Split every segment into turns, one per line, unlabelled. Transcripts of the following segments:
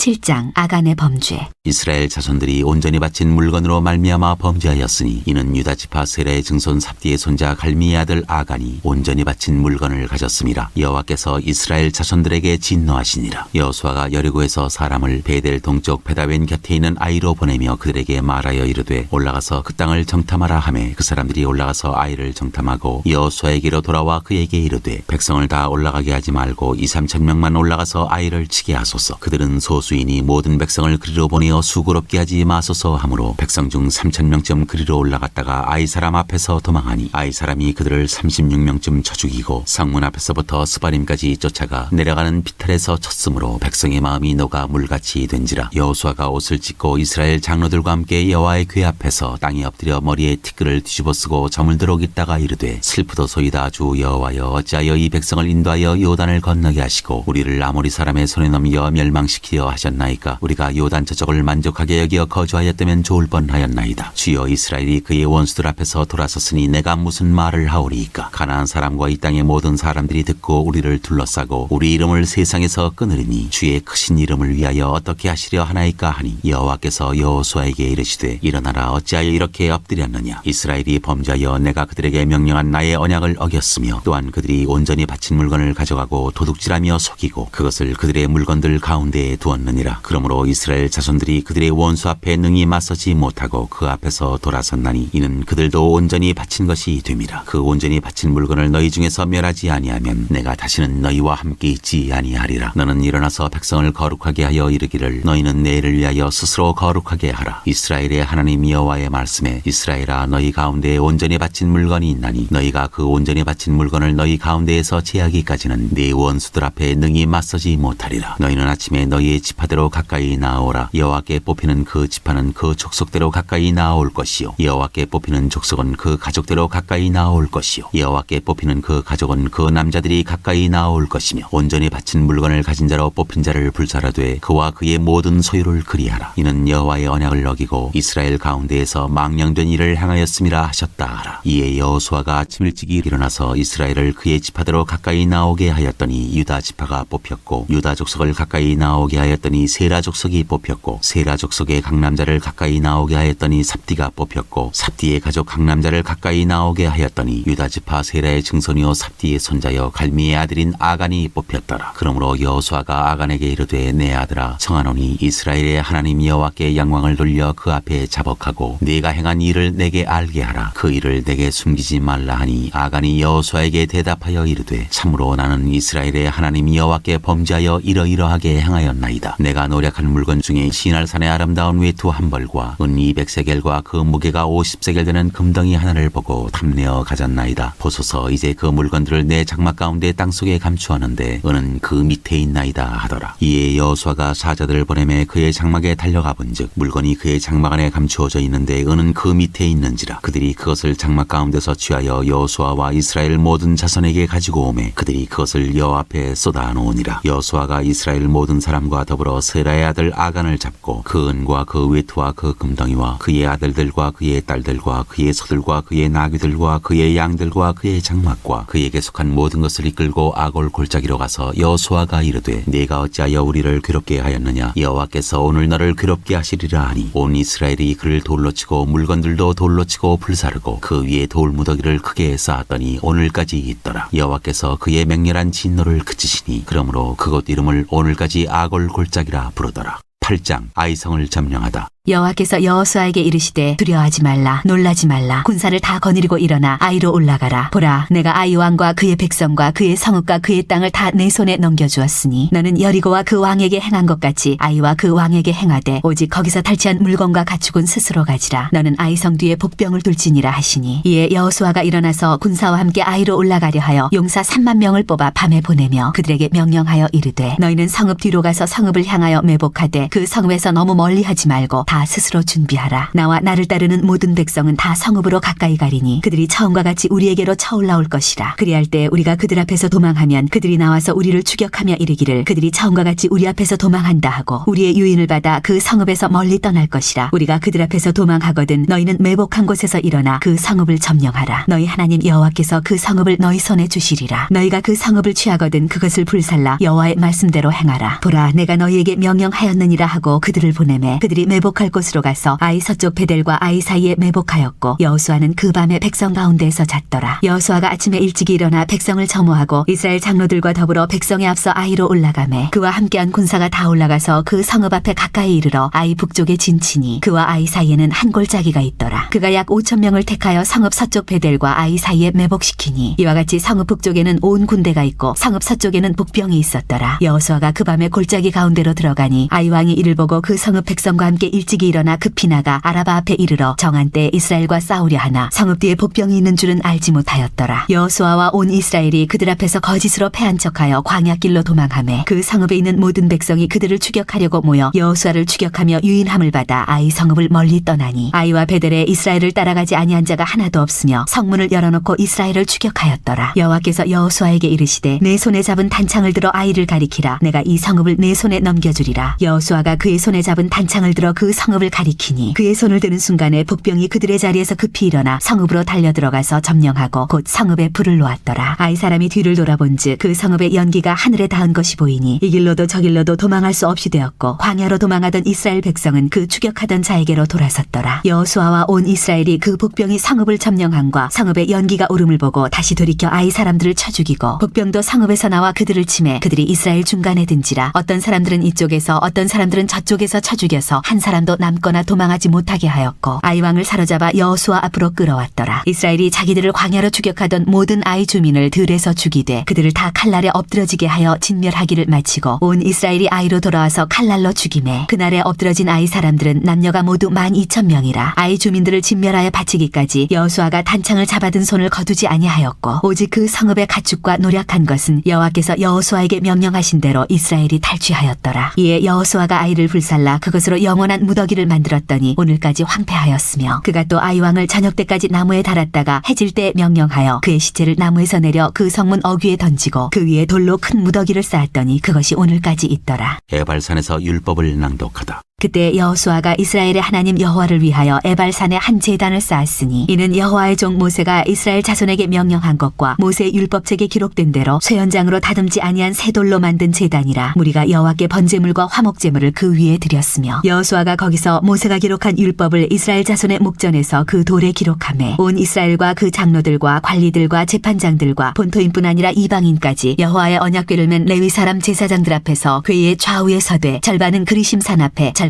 7장 아간의 범죄
이스라엘 자손들이 온전히 바친 물건으로 말미암아 범죄하였으니 이는 유다 지파 세라의 증손 삽디의 손자 갈미의 아들 아간이 온전히 바친 물건을 가졌습니다. 여호와께서 이스라엘 자손들에게 진노하시니라. 여호수아가 여리고에서 사람을 베델 동쪽 베다웬 곁에 있는 아이로 보내며 그들에게 말하여 이르되 올라가서 그 땅을 정탐하라 하매 그 사람들이 올라가서 아이를 정탐하고 여호수아에게로 돌아와 그에게 이르되 백성을 다 올라가게 하지 말고 이 삼천 명만 올라가서 아이를 치게 하소서. 그들은 소수 이니 모든 백성을 그리로 보내어 수고롭게 하지 마소서 하므로 백성 중 삼천 명쯤 그리로 올라갔다가 아이 사람 앞에서 도망하니 아이 사람이 그들을 삼십육 명쯤 쳐 죽이고 성문 앞에서부터 스바림까지 쫓아가 내려가는 비탈에서 쳤으므로 백성의 마음이 녹아 물같이 된지라. 여호수아가 옷을 찢고 이스라엘 장로들과 함께 여호와의 궤 앞에서 땅에 엎드려 머리에 티끌을 뒤집어 쓰고 저물도록 있다가 이르되 슬프도소이다 주 여호와여 어찌하여 이 백성을 인도하여 요단을 건너게 하시고 우리를 아모리 사람의 손에 넘겨 멸망시키려 하 셨나이까? 우리가 요단 저쪽을 만족하게 여기어 거주하였다면 좋을 뻔하였나이다. 주여 이스라엘이 그의 원수들 앞에서 돌아섰으니 내가 무슨 말을 하오리이까? 가나안 사람과 이 땅의 모든 사람들이 듣고 우리를 둘러싸고 우리 이름을 세상에서 끊으리니 주의 크신 이름을 위하여 어떻게 하시려 하나이까 하니 여호와께서 여호수아에게 이르시되 일어나라 어찌하여 이렇게 엎드렸느냐? 이스라엘이 범죄하여 내가 그들에게 명령한 나의 언약을 어겼으며 또한 그들이 온전히 바친 물건을 가져가고 도둑질하며 속이고 그것을 그들의 물건들 가운데에 두었느니 라 그러므로 이스라엘 자손들이 그들의 원수 앞에 능히 맞서지 못하고 그 앞에서 돌아섰나니 이는 그들도 온전히 바친 것이 됨이라. 그 온전히 바친 물건을 너희 중에서 멸하지 아니하면 내가 다시는 너희와 함께 있지 아니하리라. 너는 일어나서 백성을 거룩하게 하여 이르기를 너희는 내일을 위하여 스스로 거룩하게 하라. 이스라엘의 하나님 여호와의 말씀에 이스라엘아 너희 가운데에 온전히 바친 물건이 있나니 너희가 그 온전히 바친 물건을 너희 가운데에서 제하기까지는 네 원수들 앞에 능히 맞서지 못하리라. 너희는 아침에 너희의 지파대로 가까이 나아오라. 여호와께 뽑히는 그 지파는 그 족속대로 가까이 나아올 것이요. 여호와께 뽑히는 족속은 그 가족대로 가까이 나아올 것이요. 여호와께 뽑히는 그 가족은 그 남자들이 가까이 나아올 것이며 온전히 바친 물건을 가진 자로 뽑힌 자를 불사라되 그와 그의 모든 소유를 그리하라. 이는 여호와의 언약을 어기고 이스라엘 가운데에서 망령된 일을 행하였음이라 하셨다 하라. 이에 여호수아가 아침 일찍이 일어나서 이스라엘을 그의 지파대로 가까이 나오게 하였더니 유다 지파가 뽑혔고 유다 족속을 가까이 나오게 하였더니 세라 족속이 뽑혔고 세라 족속의 강남자를 가까이 나오게 하였더니 삽디가 뽑혔고 삽디의 가족 강남자를 가까이 나오게 하였더니 유다 지파 세라의 증손이요 삽디의 손자여 갈미의 아들인 아간이 뽑혔더라. 그러므로 여호수아가 아간에게 이르되 내 아들아 청하노니 이스라엘의 하나님 여호와께 영광을 돌려 그 앞에 자복하고 네가 행한 일을 내게 알게 하라. 그 일을 내게 숨기지 말라 하니 아간이 여호수아에게 대답하여 이르되 참으로 나는 이스라엘의 하나님 여호와께 범죄하여 이러이러하게 행하였나이다 내가 노력한 물건 중에 시날산의 아름다운 외투 한 벌과 은 200세겔과 그 무게가 50세겔 되는 금덩이 하나를 보고 탐내어 가졌나이다. 보소서 이제 그 물건들을 내 장막 가운데 땅속에 감추었는데 은은 그 밑에 있나이다 하더라. 이에 여호수아가 사자들을 보내매 그의 장막에 달려가 본즉 물건이 그의 장막 안에 감추어져 있는데 은은 그 밑에 있는지라. 그들이 그것을 장막 가운데서 취하여 여호수아와 이스라엘 모든 자손에게 가지고 오매 그들이 그것을 여호와 앞에 쏟아 놓으니라. 여호수아가 이스라엘 모든 사람과 더불어 세라의 아들 아간을 잡고 그 은과 그 외투와 그 금덩이와 그의 아들들과 그의 딸들과 그의 소들과 그의 나귀들과 그의 양들과 그의 장막과 그에게 속한 모든 것을 이끌고 아골 골짜기로 가서 여호수아가 이르되 네가 어찌하여 우리를 괴롭게 하였느냐? 여호와께서 오늘 너를 괴롭게 하시리라 하니. 온 이스라엘이 그를 돌로 치고 물건들도 돌로 치고 불사르고 그 위에 돌 무더기를 크게 쌓았더니 오늘까지 있더라. 여호와께서 그의 맹렬한 진노를 그치시니 그러므로 그곳 이름을 오늘까지 아골 골짜기 라 부르더라. 8장 아이성을 점령하다
여호와께서 여호수아에게 이르시되 두려워하지 말라 놀라지 말라. 군사를 다 거느리고 일어나 아이로 올라가라. 보라 내가 아이 왕과 그의 백성과 그의 성읍과 그의 땅을 다 내 손에 넘겨주었으니 너는 여리고와 그 왕에게 행한 것 같이 아이와 그 왕에게 행하되 오직 거기서 탈취한 물건과 가축은 스스로 가지라. 너는 아이 성 뒤에 복병을 둘지니라 하시니 이에 여호수아가 일어나서 군사와 함께 아이로 올라가려 하여 용사 3만 명을 뽑아 밤에 보내며 그들에게 명령하여 이르되 너희는 성읍 뒤로 가서 성읍을 향하여 매복하되 그 성읍에서 너무 멀리 하지 말고 다 스스로 준비하라. 나와 나를 따르는 모든 백성은 다 성읍으로 가까이 가리니 그들이 처음과 같이 우리에게로 쳐올라올 것이라. 그리할 때 우리가 그들 앞에서 도망하면 그들이 나와서 우리를 추격하며 이르기를 그들이 처음과 같이 우리 앞에서 도망한다 하고 우리의 유인을 받아 그 성읍에서 멀리 떠날 것이라. 우리가 그들 앞에서 도망하거든 너희는 매복한 곳에서 일어나 그 성읍을 점령하라. 너희 하나님 여호와께서 그 성읍을 너희 손에 주시리라. 너희가 그 성읍을 취하거든 그것을 불살라 여호와의 말씀대로 행하라. 보라 내가 너희에게 명령하였느니라 하고 그들을 보내매 그들이 매복 할 곳으로 가서 아이 서쪽 베델과 아이 사이에 매복하였고 여호수아는 그 밤에 백성 가운데에서 잤더라. 여호수아가 아침에 일찍 일어나 백성을 점호하고 이스라엘 장로들과 더불어 백성에 앞서 아이로 올라가매 그와 함께한 군사가 다 올라가서 그 성읍 앞에 가까이 이르러 아이 북쪽에 진치니 그와 아이 사이에는 한 골짜기가 있더라. 그가 약 5천 명을 택하여 성읍 서쪽 베델과 아이 사이에 매복시키니 이와 같이 성읍 북쪽에는 온 군대가 있고 성읍 서쪽에는 북병이 있었더라. 여호수아가 그 밤에 골짜기 가운데로 들어가니 아이 왕이 이를 보고 그 성읍 백성과 함께 일찍 이 일어나 급히 나가 아라바 앞에 이르러 정한 때 이스라엘과 싸우려 하나 성읍 뒤에 복병이 있는 줄은 알지 못하였더라. 여호수아와 온 이스라엘이 그들 앞에서 거짓으로 패한 척하여 광야길로 도망하매 그 성읍에 있는 모든 백성이 그들을 추격하려고 모여 여호수아를 추격하며 유인함을 받아 아이 성읍을 멀리 떠나니 아이와 베델에 이스라엘을 따라가지 아니한 자가 하나도 없으며 성문을 열어놓고 이스라엘을 추격하였더라. 여호와께서 여호수아에게 이르시되 내 손에 잡은 단창을 들어 아이를 가리키라. 내가 이 성읍을 내 손에 넘겨주리라. 여호수아가 그의 손에 잡은 단창을 들어 그 성읍을 가리키니 그의 손을 드는 순간에 북병이 그들의 자리에서 급히 일어나 성읍으로 달려 들어가서 점령하고 곧 성읍에 불을 놓았더라. 아이 사람이 뒤를 돌아본즉 그 성읍의 연기가 하늘에 닿은 것이 보이니 이 길로도 저 길로도 도망할 수 없이 되었고 광야로 도망하던 이스라엘 백성은 그 추격하던 자에게로 돌아섰더라. 여호수아와 온 이스라엘이 그 북병이 성읍을 점령함과 성읍의 연기가 오름을 보고 다시 돌이켜 아이 사람들을 쳐 죽이고 북병도 성읍에서 나와 그들을 치매 그들이 이스라엘 중간에 든지라 어떤 사람들은 이쪽에서 어떤 사람들은 저쪽에서 쳐 죽여서 한 사람도 남거나 도망하지 못하게 하였고 아이 왕을 사로잡아 여호수아 앞으로 끌어왔더라. 이스라엘이 자기들을 광야로 추격하던 모든 아이 주민을 들에서 죽이되 그들을 다 칼날에 엎드러지게 하여 진멸하기를 마치고 온 이스라엘이 아이로 돌아와서 칼날로 죽임에 그날에 엎드러진 아이 사람들은 남녀가 모두 만 이천 명이라 아이 주민들을 진멸하여 바치기까지 여호수아가 단창을 잡아든 손을 거두지 아니하였고 오직 그 성읍의 가축과 노력한 것은 여호와께서 여호수아에게 명령하신 대로 이스라엘이 탈취하였더라. 이에 여호수아가 아이를 불살라 그것으로 영원한 무 더기를 만들었더니 오늘까지 황폐하였으며 그가 또 아이 왕을 저녁 때까지 나무에 달았다가 해질 때 명령하여 그의 시체를 나무에서 내려 그 성문 어귀에 던지고 그 위에 돌로 큰 무더기를 쌓았더니 그것이 오늘까지 있더라.
에발산에서 율법을 낭독하다.
그때 여호수아가 이스라엘의 하나님 여호와를 위하여 에발산에 한 제단을 쌓았으니 이는 여호와의 종 모세가 이스라엘 자손에게 명령한 것과 모세 율법책에 기록된 대로 쇠연장으로 다듬지 아니한 새 돌로 만든 제단이라 무리가 여호와께 번제물과 화목제물을 그 위에 드렸으며 여호수아가 거기서 모세가 기록한 율법을 이스라엘 자손의 목전에서 그 돌에 기록하매 온 이스라엘과 그 장로들과 관리들과 재판장들과 본토인뿐 아니라 이방인까지 여호와의 언약궤를 맨 레위 사람 제사장들 앞에서 궤의 좌우에 서되 절반은 그리심산 앞에 절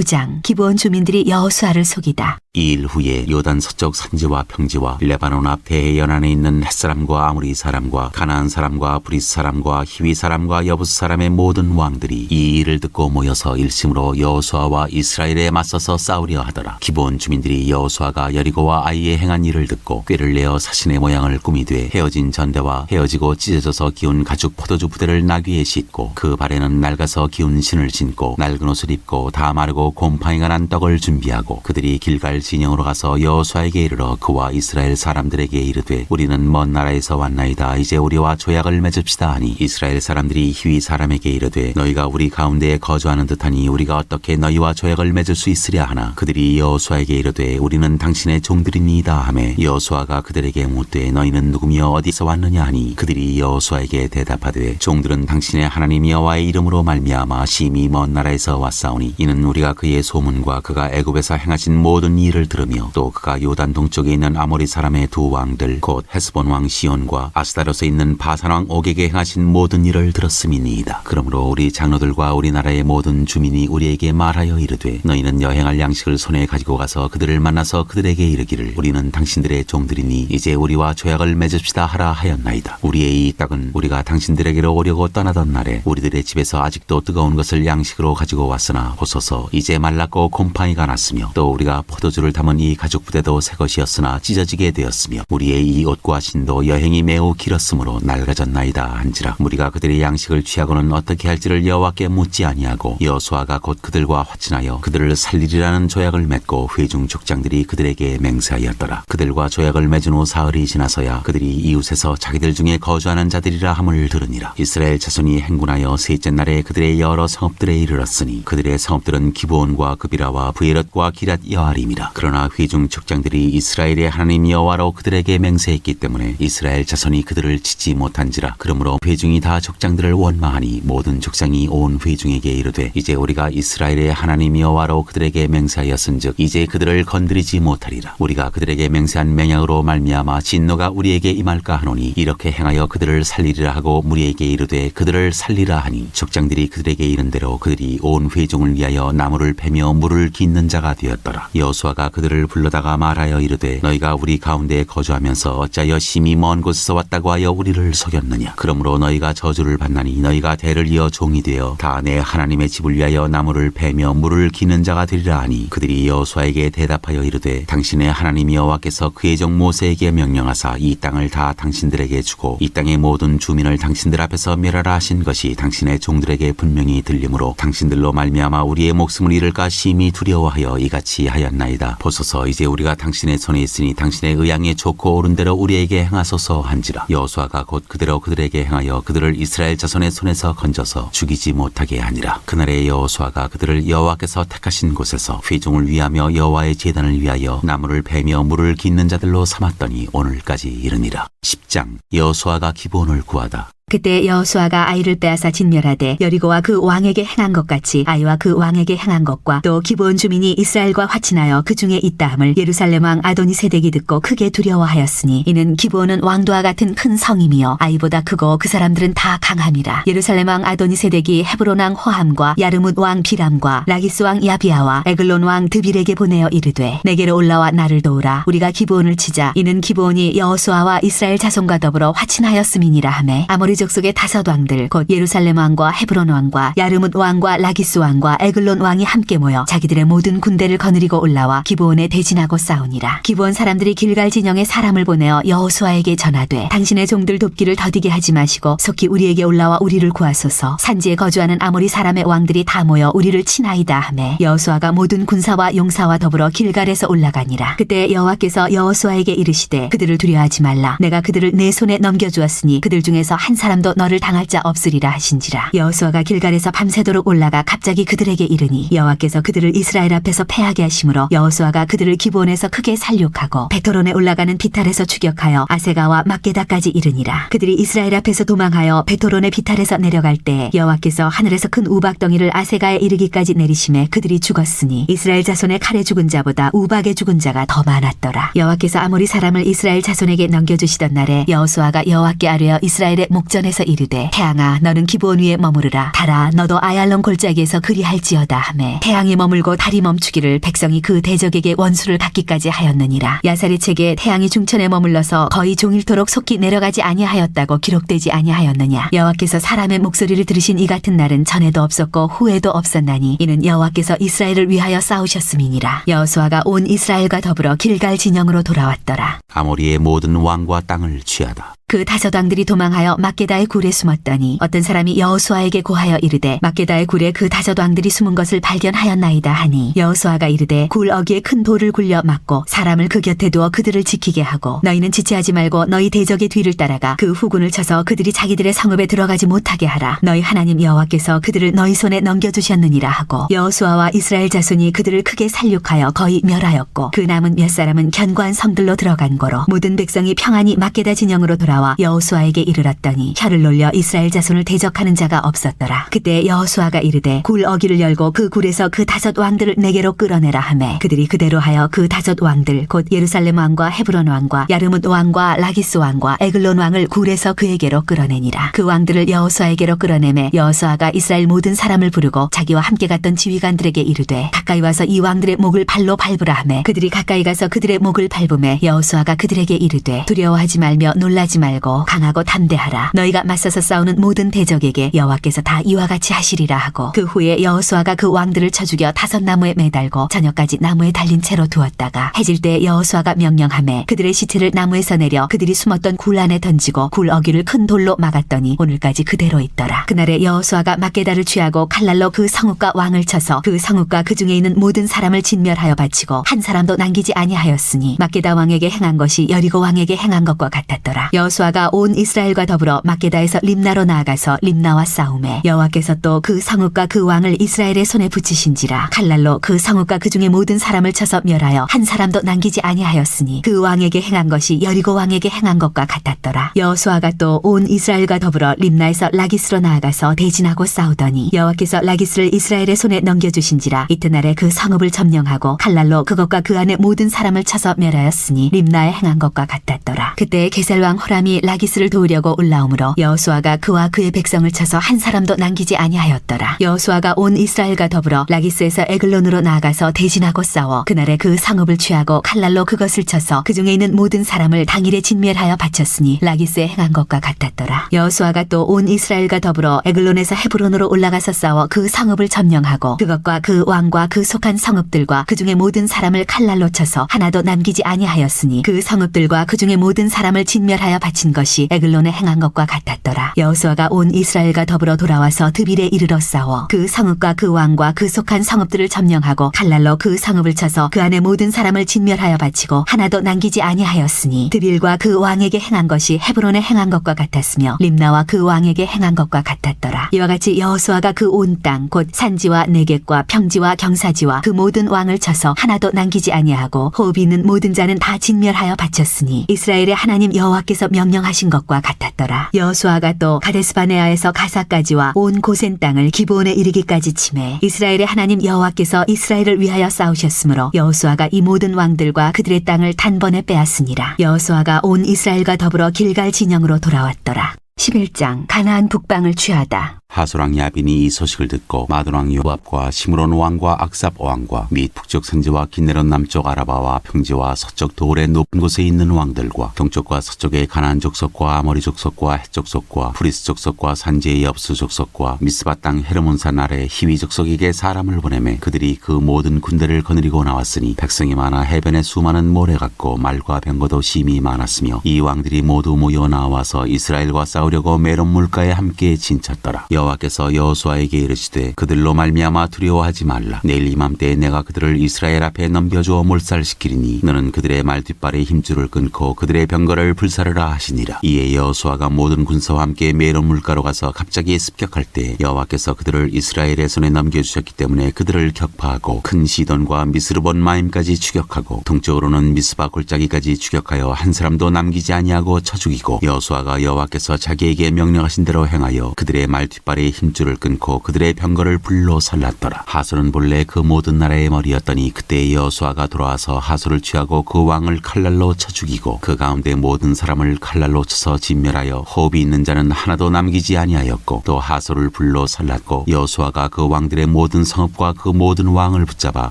9장 기브온 주민들이 여호수아를 속이다.
이 일 후에 요단 서쪽 산지와 평지와 레바논 앞 대해연 안에 있는 햇사람과 아무리 사람과 가나안 사람과 브리스 사람과 히위 사람과 여부스 사람의 모든 왕들이 이 일을 듣고 모여서 일심으로 여호수아와 이스라엘에 맞서서 싸우려 하더라. 기본 주민들이 여호수아가 여리고와 아이에 행한 일을 듣고 꾀를 내어 사신의 모양을 꾸미되 헤어진 전대와 헤어지고 찢어져서 기운 가죽 포도주 부대를 나귀에 싣고 그 발에는 낡아서 기운 신을 신고 낡은 옷을 입고 다 마르고 곰팡이가 난 떡을 준비하고 그들이 길갈 진영으로 가서 여호수아에게 이르러 그와 이스라엘 사람들에게 이르되 우리는 먼 나라에서 왔나이다. 이제 우리와 조약을 맺읍시다 하니 이스라엘 사람들이 희위 사람에게 이르되 너희가 우리 가운데에 거주하는 듯하니 우리가 어떻게 너희와 조약을 맺을 수 있으랴 하나? 그들이 여호수아에게 이르되 우리는 당신의 종들이니이다 하매 여호수아가 그들에게 묻되 너희는 누구며 어디서 왔느냐 하니? 그들이 여호수아에게 대답하되 종들은 당신의 하나님 여호와의 이름으로 말미암아 심히 먼 나라에서 왔사오니 이는 우리가 그의 소문과 그가 애굽에서 행하신 모든 일을 들으며 또 그가 요단 동쪽에 있는 아모리 사람의 두 왕들 곧 헤스본 왕 시온과 아스타로스에 있는 바산 왕 옥에게 행하신 모든 일을 들었음이니이다. 그러므로 우리 장로들과 우리나라의 모든 주민이 우리에게 말하여 이르되 너희는 여행할 양식을 손에 가지고 가서 그들을 만나서 그들에게 이르기를 우리는 당신들의 종들이니 이제 우리와 조약을 맺읍시다 하라 하였나이다. 우리의 이 땅은 우리가 당신들에게로 오려고 떠나던 날에 우리들의 집에서 아직도 뜨거운 것을 양식으로 가지고 왔으나 보소서 이제 말랐고 곰팡이가 났으며 또 우리가 포도주를 담은 이 가죽 부대도 새 것이었으나 찢어지게 되었으며 우리의 이 옷과 신도 여행이 매우 길었으므로 낡아졌나이다 한지라. 우리가 그들의 양식을 취하고는 어떻게 할지를 여호와께 묻지 아니하고 여호수아가 곧 그들과 화친하여 그들을 살리리라는 조약을 맺고 회중 족장들이 그들에게 맹세하였더라. 그들과 조약을 맺은 후 사흘이 지나서야 그들이 이웃에서 자기들 중에 거주하는 자들이라 함을 들으니라. 이스라엘 자손이 행군하여 셋째 날에 그들의 여러 성읍들에 이르렀으니 그들의 성읍들은 기브 온과 그비라와 부에롯과 기랏 여아림이라. 그러나 회중 족장들이 이스라엘의 하나님 여호와로 그들에게 맹세했기 때문에 이스라엘 자손이 그들을 치지 못한지라. 그러므로 회중이 다 족장들을 원망하니 모든 족장이 온 회중에게 이르되 이제 우리가 이스라엘의 하나님 여호와로 그들에게 맹세하였은즉 이제 그들을 건드리지 못하리라. 우리가 그들에게 맹세한 맹약으로 말미암아 진노가 우리에게 임할까 하노니 이렇게 행하여 그들을 살리리라 하고 무리에게 이르되 그들을 살리라 하니 족장들이 그들에게 이른 대로 그들이 온 회중을 위하여 나무를 패며 물을 깃는 자가 되었더라. 여호수아가 그들을 불러다가 말하여 이르되 너희가 우리 가운데 거주하면서 어찌하여 심히 먼 곳에서 왔다고 하여 우리를 속였느냐? 그러므로 너희가 저주를 받나니 너희가 대를 이어 종이 되어 다내 하나님의 집을 위하여 나무를 패며 물을 기는 자가 되리라 하니 그들이 여호수아에게 대답하여 이르되 당신의 하나님 여호와께서 그의 종 모세에게 명령하사 이 땅을 다 당신들에게 주고 이 땅의 모든 주민을 당신들 앞에서 멸하라 하신 것이 당신의 종들에게 분명히 들리므로 당신들로 말미암아 우리의 목숨 을 잃을까 심히 두려워하여 이같이 하였나이다. 보소서 이제 우리가 당신의 손에 있으니 당신의 의향에 좋고 옳은 대로 우리에게 행하소서 한지라. 여호수아가 곧 그대로 그들에게 행하여 그들을 이스라엘 자손의 손에서 건져서 죽이지 못하게 하니라. 그날의 여호수아가 그들을 여호와께서 택하신 곳에서 회중을 위하며 여호와의 제단을 위하여 나무를 베며 물을 깃는 자들로 삼았더니 오늘까지 이르니라. 10장 여호수아가 기본을 구하다
그때 여호수아가 아이를 빼앗아 진멸하되 여리고와 그 왕에게 행한 것 같이 아이와 그 왕에게 행한 것과 또 기브온 주민이 이스라엘과 화친하여 그 중에 있다함을 예루살렘 왕 아도니 세덱이 듣고 크게 두려워하였으니 이는 기브온은 왕도와 같은 큰 성임이요 아이보다 크고 그 사람들은 다 강함이라. 예루살렘 왕 아도니 세덱이 헤브론 왕 호함과 야르뭇 왕 비람과 라기스 왕 야비아와 에글론 왕 드빌에게 보내어 이르되 내게로 올라와 나를 도우라. 우리가 기브온을 치자. 이는 기브온이 여호수아와 이스라엘 자손과 더불어 화친하였음이니라 하매 아모리 족속의 다섯 왕들 곧 예루살렘 왕과 헤브론 왕과 야르뭇 왕과 라기스 왕과 에글론 왕이 함께 모여 자기들의 모든 군대를 거느리고 올라와 기브온에 대진하고 싸우니라. 기브온 사람들이 길갈 진영에 사람을 보내어 여호수아에게 전하되 당신의 종들 돕기를 더디게 하지 마시고 속히 우리에게 올라와 우리를 구하소서. 산지에 거주하는 아모리 사람의 왕들이 다 모여 우리를 치나이다 하매 여호수아가 모든 군사와 용사와 더불어 길갈에서 올라가니라. 그때 여호와께서 여호수아에게 이르시되 그들을 두려워하지 말라. 내가 그들을 내 손에 넘겨 주었으니 그들 중에서 한 사람 도 너를 당할 자 없으리라 하신지라. 여호수아가 길갈에서 밤새도록 올라가 갑자기 그들에게 이르니 여호와께서 그들을 이스라엘 앞에서 패하게 하심으로 여호수아가 그들을 기본에서 크게 살육하고 베토론에 올라가는 비탈에서 추격하여 아세가와 막게다까지 이르니라. 그들이 이스라엘 앞에서 도망하여 베토론의 비탈에서 내려갈 때 여호와께서 하늘에서 큰 우박덩이를 아세가에 이르기까지 내리심에 그들이 죽었으니 이스라엘 자손의 칼에 죽은 자보다 우박에 죽은 자가 더 많았더라. 여호와께서 아모리 사람을 이스라엘 자손에게 넘겨주시던 날에 여호수아가 여호와께 아뢰어 이스라엘의 목 전에서 이르되 태양아 너는 기본 위에 머무르라. 달아 너도 아얄론 골짜기에서 그리할지어다 하매. 태양이 머물고 달이 멈추기를 백성이 그 대적에게 원수를 받기까지 하였느니라. 야살의 책에 태양이 중천에 머물러서 거의 종일토록 속히 내려가지 아니하였다고 기록되지 아니하였느냐. 여호와께서 사람의 목소리를 들으신 이 같은 날은 전에도 없었고 후에도 없었나니 이는 여호와께서 이스라엘을 위하여 싸우셨음이니라. 여호수아가 온 이스라엘과 더불어 길갈 진영으로 돌아왔더라.
아모리의 모든 왕과 땅을 취하다
그 다섯 왕들이 도망하여 막게다의 굴에 숨었더니 어떤 사람이 여호수아에게 고하여 이르되 막게다의 굴에 그 다섯 왕들이 숨은 것을 발견하였나이다 하니 여호수아가 이르되 굴 어기에 큰 돌을 굴려 막고 사람을 그 곁에 두어 그들을 지키게 하고 너희는 지체하지 말고 너희 대적의 뒤를 따라가 그 후군을 쳐서 그들이 자기들의 성읍에 들어가지 못하게 하라. 너희 하나님 여호와께서 그들을 너희 손에 넘겨주셨느니라 하고 여호수아와 이스라엘 자손이 그들을 크게 살육하여 거의 멸하였고 그 남은 몇 사람은 견고한 성들로 들어간 거로 모든 백성이 평안히 막게다 진영으로 돌아와 돌아와 여호수아에게 이르렀더니 혀를 놀려 이스라엘 자손을 대적하는 자가 없었더라. 그때 여호수아가 이르되 굴 어기를 열고 그 굴에서 그 다섯 왕들을 내게로 끌어내라 하매 그들이 그대로 하여 그 다섯 왕들 곧 예루살렘 왕과 헤브론 왕과 야르뭇 왕과 라기스 왕과 에글론 왕을 굴에서 그에게로 끌어내니라. 그 왕들을 여호수아에게로 끌어내매 여호수아가 이스라엘 모든 사람을 부르고 자기와 함께 갔던 지휘관들에게 이르되 가까이 와서 이 왕들의 목을 발로 밟으라 하매 그들이 가까이 가서 그들의 목을 밟음에 여호수아가 그들에게 이르되 두려워하지 말며 놀라지 말고 강하고 담대하라. 너희가 맞서서 싸우는 모든 대적에게 여호와께서 다 이와 같이 하시리라 하고 그 후에 여호수아가 그 왕들을 쳐 죽여 다섯 나무에 매달고 저녁까지 나무에 달린 채로 두었다가 해질 때 여호수아가 명령하매 그들의 시체를 나무에서 내려 그들이 숨었던 굴 안에 던지고 굴 어귀를 큰 돌로 막았더니 오늘까지 그대로 있더라. 그날에 여호수아가 막게다를 취하고 칼날로 그 성읍과 왕을 쳐서 그 성읍과 그 중에 있는 모든 사람을 진멸하여 바치고 한 사람도 남기지 아니하였으니 막게다 왕에게 행한 것이 여리고 왕에게 행한 것과 같았더라. 여호수아 가 온 이스라엘과 더불어 막게다에서 림나로 나아가서 림나와 싸움에 여호와께서 또 그 성읍과 그 왕을 이스라엘의 손에 붙이신지라 칼날로 그 성읍과 그 중에 모든 사람을 쳐서 멸하여 한 사람도 남기지 아니하였으니 그 왕에게 행한 것이 여리고 왕에게 행한 것과 같았더라. 여호수아가 또 온 이스라엘과 더불어 림나에서 라기스로 나아가서 대진하고 싸우더니 여호와께서 라기스를 이스라엘의 손에 넘겨주신지라 이튿날에 그 성읍을 점령하고 칼날로 그것과 그 안에 모든 사람을 쳐서 멸하였으니 림나에 행한 것과 같았더라. 그때 게살왕 호 람이 라기스를 도우려고 올라오므로 여호수아가 그와 그의 백성을 쳐서 한 사람도 남기지 아니하였더라. 여호수아가 온 이스라엘과 더불어 라기스에서 에글론으로 나아가서 대진하고 싸워 그날에 그 성읍을 취하고 칼날로 그것을 쳐서 그 중에 있는 모든 사람을 당일에 진멸하여 바쳤으니 라기스에 행한 것과 같았더라. 여호수아가 또 온 이스라엘과 더불어 에글론에서 헤브론으로 올라가서 싸워 그 성읍을 점령하고 그것과 그 왕과 그 속한 성읍들과 그 중에 모든 사람을 칼날로 쳐서 하나도 남기지 아니하였으니 그 성읍들과 그 중에 모든 사람을 진멸하여 바친 것이 에글론에 행한 것과 같았더라. 여호수아가 온 이스라엘과 더불어 돌아와서 드빌에 이르러 싸워 그 성읍과 그 왕과 그 속한 성읍들을 점령하고 칼날로 그 성읍을 쳐서 그 안에 모든 사람을 진멸하여 바치고 하나도 남기지 아니하였으니 드빌과 그 왕에게 행한 것이 헤브론에 행한 것과 같았으며 림나와 그 왕에게 행한 것과 같았더라. 이와 같이 여호수아가 그 온 땅 곧 산지와 내겝과 평지와 경사지와 그 모든 왕을 쳐서 하나도 남기지 아니하고 호흡이 있는 모든 자는 다 진멸하여 바쳤으니 이스라엘의 하나님 여호와께서 명 령하신 것과 같았더라. 여호수아가 또 가데스바네아에서 가사까지와 온 고센 땅을 기브온에 이르기까지 침해 이스라엘의 하나님 여호와께서 이스라엘을 위하여 싸우셨으므로 여호수아가 이 모든 왕들과 그들의 땅을 단번에 빼앗으니라. 여호수아가 온 이스라엘과 더불어 길갈 진영으로 돌아왔더라. 11장 가나안 북방을 취하다
하소랑 야빈이 이 소식을 듣고 마돈왕 요압과 시므론 왕과 악삽 왕과 및 북쪽 산지와 기네론 남쪽 아라바와 평지와 서쪽 도울의 높은 곳에 있는 왕들과 동쪽과 서쪽의 가나안 족속과 아모리 족속과 헷 족속과 프리스 족속과 산지의 엽수 족속과 미스바 땅 헤르몬산 아래 히위 족속에게 사람을 보내매 그들이 그 모든 군대를 거느리고 나왔으니 백성이 많아 해변에 수많은 모래 같고 말과 병거도 심히 많았으며 이 왕들이 모두 모여 나와서 이스라엘과 싸우려고 메론 물가에 함께 진쳤더라 여호와께서 여호수아에게 이르시되 그들로 말미암아 두려워하지 말라. 내일 이맘때에 내가 그들을 이스라엘 앞에 넘겨주어 몰살시키리니 너는 그들의 말 뒷발에 힘줄을 끊고 그들의 병거를 불사르라 하시니라. 이에 여호수아가 모든 군사와 함께 메론 물가로 가서 갑자기 습격할 때 여호와께서 그들을 이스라엘의 손에 넘겨주셨기 때문에 그들을 격파하고 큰 시돈과 미스르본 마임까지 추격하고 동쪽으로는 미스바 골짜기까지 추격하여 한 사람도 남기지 아니하고 쳐 죽이고 여호수아가 여호와께서 자기에게 명령하신 대로 행하여 그들의 말 뒷발 에 힘줄을 끊고 그들의 병거를 불로 살랐더라. 하솔은 본래 그 모든 나라의 머리였더니 그때 여호수아가 돌아와서 하솔을 취하고 그 왕을 칼날로 쳐 죽이고 그 가운데 모든 사람을 칼날로 쳐서 진멸하여 호흡이 있는 자는 하나도 남기지 아니하였고 또 하솔을 불로 살랐고 여호수아가 그 왕들의 모든 성읍과 그 모든 왕을 붙잡아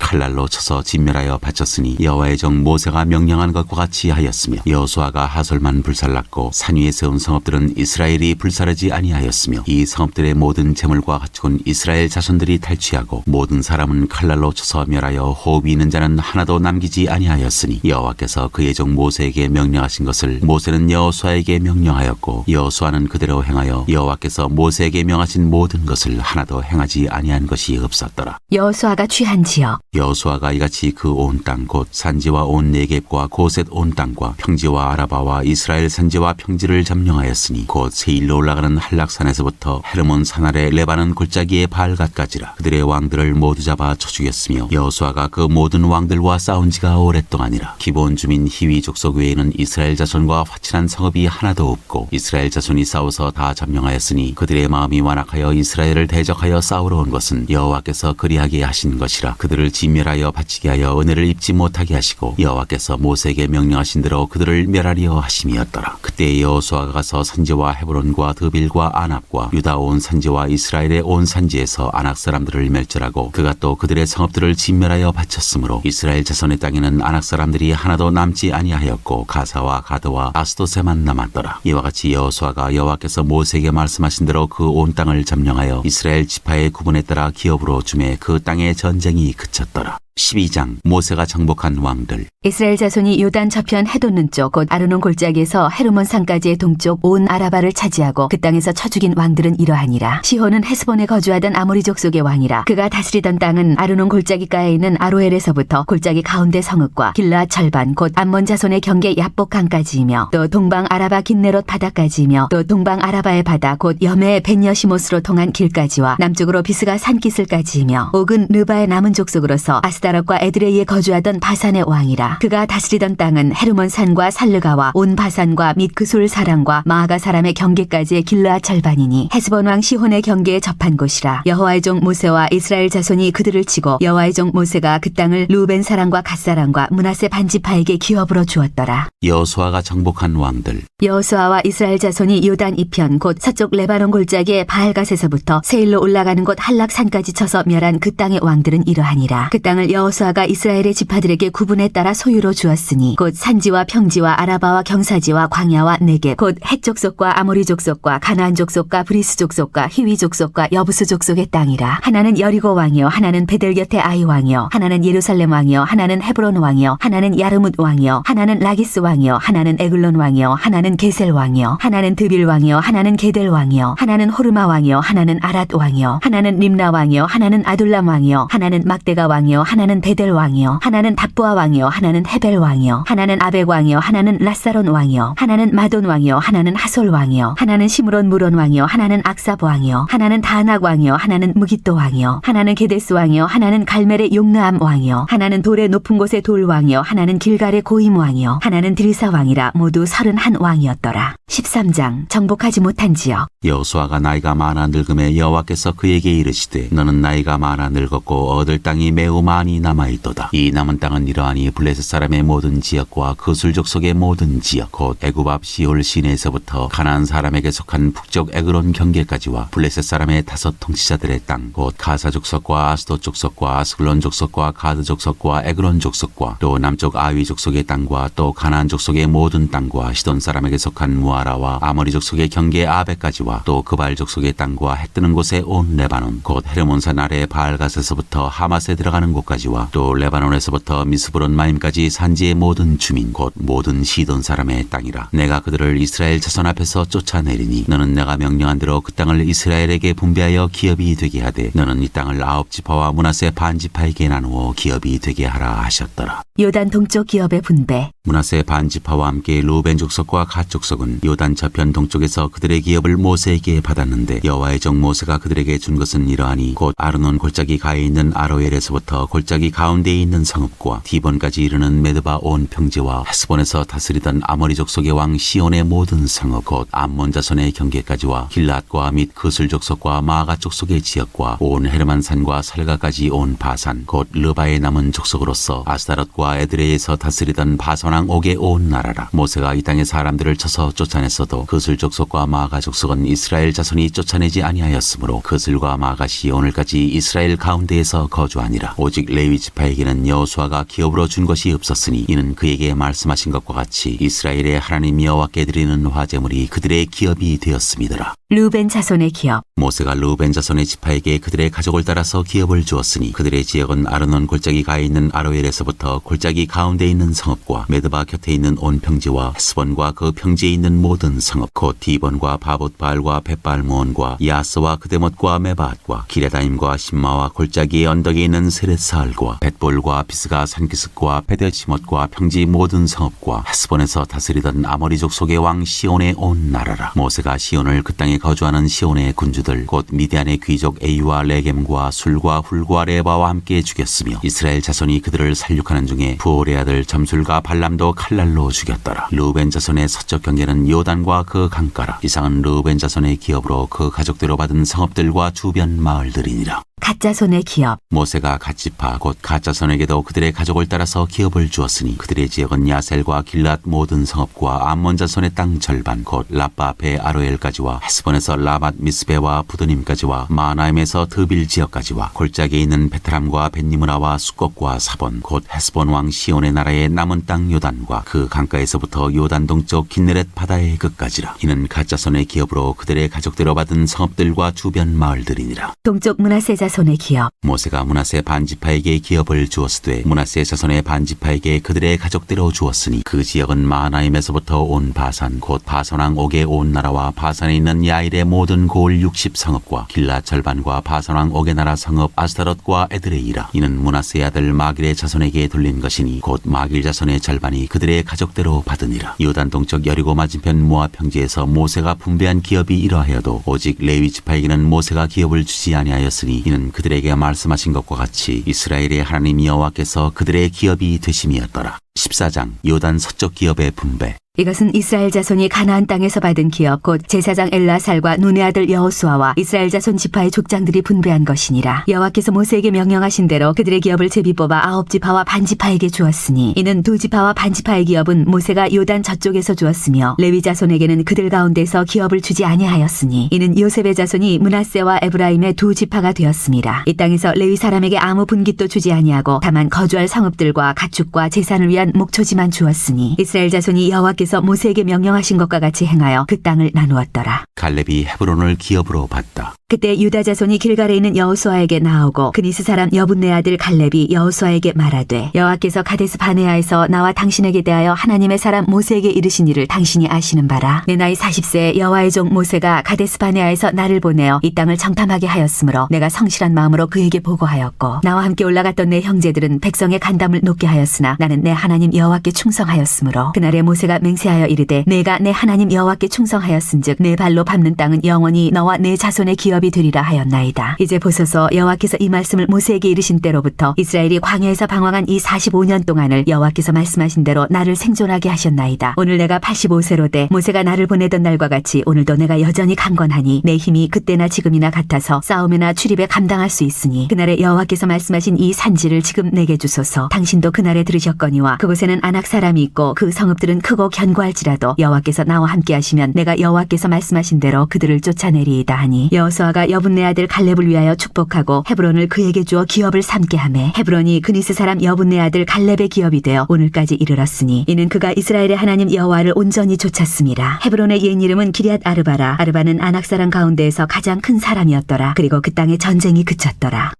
칼날로 쳐서 진멸하여 바쳤으니 여호와의 정 모세가 명령한 것과 같이 하였으며 여호수아가 하솔만 불살랐고 산 위에 세운 성읍들은 이스라엘이 불사르지 아니하였으며 이 성읍들의 모든 재물과 가축은 이스라엘 자손들이 탈취하고 모든 사람은 칼날로 쳐서 멸하여 호흡이 있는 자는 하나도 남기지 아니하였으니 여호와께서 그의 종 모세에게 명령하신 것을 모세는 여호수아에게 명령하였고 여호수아는 그대로 행하여 여호와께서 모세에게 명하신 모든 것을 하나도 행하지 아니한 것이 없었더라.
여호수아가 취한 지역.
여호수아가 이같이 그 온 땅 곧 산지와 온 네겝과 고셋 온 땅과 평지와 아라바와 이스라엘 산지와 평지를 점령하였으니 곧 세일로 올라가는 한락산에서부터 헤르몬 헤르몬 산 아래 레바논 골짜기의 발갓까지라 그들의 왕들을 모두 잡아 쳐 죽였으며 여호수아가 그 모든 왕들과 싸운 지가 오랫동안이라. 기본 주민 히위 족속 외에는 이스라엘 자손과 화친한 성읍이 하나도 없고 이스라엘 자손이 싸워서 다 점령하였으니 그들의 마음이 완악하여 이스라엘을 대적하여 싸우러 온 것은 여호와께서 그리하게 하신 것이라. 그들을 진멸하여 바치게 하여 은혜를 입지 못하게 하시고 여호와께서 모세에게 명령하신 대로 그들을 멸하려 하심이었더라. 그때 여호수아가 가서 산지와 헤브론과 드빌과 아납과 유다 온 산지와 이스라엘의 온 산지에서 아낙 사람들을 멸절하고 그가 또 그들의 성읍들을 진멸하여 바쳤으므로 이스라엘 자손의 땅에는 아낙 사람들이 하나도 남지 아니하였고 가사와 가드와 아스도세만 남았더라. 이와 같이 여호수아가 여호와께서 모세에게 말씀하신 대로 그 온 땅을 점령하여 이스라엘 지파의 구분에 따라 기업으로 주매 그 땅의 전쟁이 그쳤더라 12장 모세가 정복한 왕들
이스라엘 자손이 요단 저편 해돋는 쪽 곧 아르논 골짜기에서 헤르몬 산까지의 동쪽 온 아라바를 차지하고 그 땅에서 쳐 죽인 왕들은 이러하니라. 시호는 헤스본에 거주하던 아모리 족 속의 왕이라. 그가 다스리던 땅은 아르논 골짜기가에 있는 아로엘에서부터 골짜기 가운데 성읍과 길라 절반 곧 암몬 자손의 경계 야복강까지이며 또 동방 아라바 긴네롯 바다까지이며 또 동방 아라바의 바다 곧 여메 벤여시모스로 통한 길까지와 남쪽으로 비스가 산기슬까지이며 옥은 르바의 남은 족속으로서 아스다 롯과 에드레이에 거주하던 바산의 왕이라. 그가 다스리던 땅은 헤르몬 산과 살르가와 온 바산과 및 그술 사람과 마아가 사람의 경계까지의 길르아 절반이니 헤스본 왕 시혼의 경계에 접한 곳이라. 여호와의 종 모세와 이스라엘 자손이 그들을 치고 여호와의 종 모세가 그 땅을 루벤 사람과 갓 사람과 문하세 반지파에게 기업으로 주었더라.
여호수아가 정복한 왕들
여호수아와 이스라엘 자손이 요단 이편 곧 서쪽 레바논 골짜기의 바알갓에서부터 세일로 올라가는 곳 한락산까지 쳐서 멸한 그 땅의 왕들은 이러하니라. 그 땅을 여호수아가 이스라엘의 지파들에게 구분에 따라 소유로 주었으니 곧 산지와 평지와 아라바와 경사지와 광야와 네게 곧 헷족속과 아모리 족속과 가나안 족속과 브리스 족속과 히위 족속과 여부스 족속의 땅이라. 하나는 여리고 왕이요 하나는 베델 곁의 아이 왕이요 하나는 예루살렘 왕이요 하나는 헤브론 왕이요 하나는 야르뭇 왕이요 하나는 라기스 왕이요 하나는 에글론 왕이요 하나는 게셀 왕이요 하나는 드빌 왕이요 하나는 게델 왕이요 하나는 호르마 왕이요 하나는 아랏 왕이요 하나는 림나 왕이요 하나는 아둘람 왕이요 하나는 막대가 왕이요 하나는 베델 왕이요 하나는 답부아 왕이요 하나는 헤벨 왕이요 하나는 아벡 왕이요 하나는 라사론 왕이요 하나는 마돈 왕이요 하나는 하솔 왕이요 하나는 시므론 무론 왕이요 하나는 악삽 왕이요 하나는 다낙 왕이요 하나는 무기또 왕이요 하나는 게데스 왕이요 하나는 갈멜의 용나암 왕이요 하나는 돌의 높은 곳의 돌 왕이요 하나는 길갈의 고임 왕이요 하나는 드리사 왕이라 모두 서른한 왕이었더라 13장 정복하지 못한 지역
여호수아가 나이가 많아 늙음에 여호와께서 그에게 이르시되 너는 나이가 많아 늙었고 얻을 땅이 매우 많이 남아 있도다. 이 남은 땅은 이러하니 블레셋 사람의 모든 지역과 그 술족 속의 모든 지역 곧 애굽 앞 시올 시내에서부터 가나안 사람에게 속한 북쪽 에그론 경계까지와 블레셋 사람의 다섯 통치자들의 땅 곧 가사 족속과 아스도 족속과 아스글론 족속과 가드 족속과 에그론 족속과 또 남쪽 아위 족속의 땅과 또 가나안 족속의 모든 땅과 시돈 사람에게 속한 무아라와 아모리 족속의 경계 아베까지와 또 그발 족속의 땅과 해 뜨는 곳의 온 레바논 곧 헤르몬산 아래 바알갓에서부터 하맛에 들어가는 곳까지 와 또 레바논에서부터 미스브론 마임까지 산지의 모든 주민 곧 모든 시돈 사람의 땅이라 내가 그들을 이스라엘 자손 앞에서 쫓아내리니 너는 내가 명령한 대로 그 땅을 이스라엘에게 분배하여 기업이 되게 하되 너는 이 땅을 아홉 지파와 문하세 반 지파에게 나누어 기업이 되게 하라 하셨더라.
요단 동쪽 기업의 분배.
문하세 반 지파와 함께 루벤 족속과 갓 족속은 요단 저편 동쪽에서 그들의 기업을 모세에게 받았는데 여호와의 종 모세가 그들에게 준 것은 이러하니 곧 아르논 골짜기 가에 있는 아로엘에서부터 골짜기 가운데에 있는 성읍과 디본까지 이르는 메드바 온 평지와 헤스본에서 다스리던 아모리 족 속의 왕 시온의 모든 성읍 곧 암몬 자손의 경계까지와 길랏과 및 그술 족속과 마가 족속의 지역과 온 헤르만 산과 살가까지 온 바산 곧 르바의 남은 족속으로서 아스다롯과 에드레에서 다스리던 바선왕 옥의 온 나라라. 모세가 이 땅의 사람들을 쳐서 쫓아냈어도 그술 족속과 마가 족속은 이스라엘 자손이 쫓아내지 아니하였으므로 그술과 마가시 오늘까지 이스라엘 가운데에서 거주하니라. 오직 레위 지파에게는 여호수아가 기업으로 준 것이 없었으니 이는 그에게 말씀하신 것과 같이 이스라엘의 하나님 여호와께 드리는 화제물이 그들의 기업이 되었음이더라.
루벤 자손의 기업.
모세가 루벤 자손의 지파에게 그들의 가족을 따라서 기업을 주었으니 그들의 지역은 아르논 골짜기 가에 있는 아로엘에서부터 골짜기 가운데 있는 성읍과 메드바 곁에 있는 온 평지와 헤스본과 그 평지에 있는 모든 성읍 곧 디본과 바봇바알과 벳발무온과 야스와 그데못과 메바앗과 기레다임과 신마와 골짜기의 언덕에 있는 세렛 마을과 벳볼과 비스가 산기슭과 베데시못과 평지 모든 성읍과 헤스본에서 다스리던 아모리족 속의 왕 시온의 온 나라라. 모세가 시온을 그 땅에 거주하는 시온의 군주들 곧 미디안의 귀족 에이와 레겜과 술과 훌과 레바와 함께 죽였으며 이스라엘 자손이 그들을 살육하는 중에 부올의 아들 점술과 발람도 칼날로 죽였더라. 루벤 자손의 서쪽 경계는 요단과 그 강가라. 이상은 루벤 자손의 기업으로 그 가족대로 받은 성읍들과 주변 마을들이니라
가짜 손의 기업.
모세가 갓지파 곧 가짜 선에게도 그들의 가족을 따라서 기업을 주었으니 그들의 지역은 야셀과 길랏 모든 성읍과 암몬 자손의 땅 절반 곧 라빠 배 아로엘까지와 헤스본에서 라맛 미스베와 부드님까지와 마나임에서 드빌 지역까지와 골짜기에 있는 베트람과 벤니무라와 수꽃과 사본 곧 헤스본 왕 시온의 나라의 남은 땅 요단과 그 강가에서부터 요단 동쪽 긴네렛 바다의 끝까지라. 이는 가짜 선의 기업으로 그들의 가족대로 받은 성읍들과 주변 마을들이니라.
동쪽 문하세 자 손의 기업.
모세가 문하세 반지파에게 기업을 주었으되 문하세 자손의 반지파에게 그들의 가족대로 주었으니 그 지역은 마나임에서부터 온 바산 곧 바산왕 옥의 온 나라와 바산에 있는 야일의 모든 고을 60 성읍과 길라 절반과 바산왕 옥의 나라 성읍 아스타롯과 에드레이라. 이는 문하세 아들 마길의 자손에게 돌린 것이니 곧 마길 자손의 절반이 그들의 가족대로 받으니라. 요단 동쪽 여리고 맞은편 모압 평지에서 모세가 분배한 기업이 이러하여도 오직 레위 지파에게는 모세가 기업을 주지 아니하였으니 이는 그들에게 말씀하신 것과 같이 이스라엘의 하나님 여호와께서 그들의 기업이 되심이었더라. 14장 요단 서쪽 기업의 분배.
이것은 이스라엘 자손이 가나안 땅에서 받은 기업 곧 제사장 엘라살과 눈의 아들 여호수아와 이스라엘 자손 지파의 족장들이 분배한 것이니라. 여호와께서 모세에게 명령하신 대로 그들의 기업을 제비 뽑아 아홉 지파와 반 지파에게 주었으니 이는 두 지파와 반 지파의 기업은 모세가 요단 저쪽에서 주었으며 레위 자손에게는 그들 가운데서 기업을 주지 아니하였으니 이는 요셉의 자손이 문하세와 에브라임의 두 지파가 되었습니다. 이 땅에서 레위 사람에게 아무 분깃도 주지 아니하고 다만 거주할 성읍들과 가축과 재산을 위한 목초지만 주었으니 이스라엘 자손이 여호와께서 모세에게 명령하신 것과 같이 행하여 그 땅을 나누었더라.
갈렙이 헤브론을 기업으로 받다.
그때 유다 자손이 길갈에 있는 여호수아에게 나오고 그니스 사람 여분네 아들 갈렙이 여호수아에게 말하되 여호와께서 가데스 바네아에서 나와 당신에게 대하여 하나님의 사람 모세에게 이르신 일을 당신이 아시는 바라. 내 나이 40세에 여호와의 종 모세가 가데스 바네아에서 나를 보내어 이 땅을 정탐하게 하였으므로 내가 성실한 마음으로 그에게 보고하였고 나와 함께 올라갔던 내 형제들은 백성의 간담을 높게 하였으나 나는 내 하나님 여호와께 충성하였으므로 그날에 모세가 맹세하여 이르되 내가 내 하나님 여호와께 충성하였은즉 내 발로 밟는 땅은 영원히 너와 내 자손의 기업 이 되리라 하였나이다. 이제 보소서 여호와께서 이 말씀을 모세에게 이르신 때로부터 이스라엘이 광야에서 방황한 이 45년 동안을 여호와께서 말씀하신 대로 나를 생존하게 하셨나이다. 오늘 내가 85세로 돼 모세가 나를 보내던 날과 같이 오늘도 내가 여전히 강건하니 내 힘이 그때나 지금이나 같아서 싸움이나 출입에 감당할 수 있으니 그날에 여호와께서 말씀하신 이 산지를 지금 내게 주소서. 당신도 그날에 들으셨거니와 그곳에는 안악 사람이 있고 그 성읍들은 크고 견고할지라도 여호와께서 나와 함께 하시면 내가 여호와께서 말씀하신 대로 그들을 쫓아내리이다 하니 여호수아 가 여분네 아들 갈렙을 위하여 축복하고 헤브론을 그에게 주어 기업을 삼게 하매 헤브론이 그니스 사람 여분네 아들 갈렙의 기업이 되어 오늘까지 이르렀으니 이는 그가 이스라엘의 하나님 여호와를 온전히 쫓았습니다. 헤브론의 옛 이름은 기리앗 아르바라 아르바는 안악 사람 가운데에서 가장 큰 사람이었더라. 그리고 그 땅에 전쟁이 그쳤더라.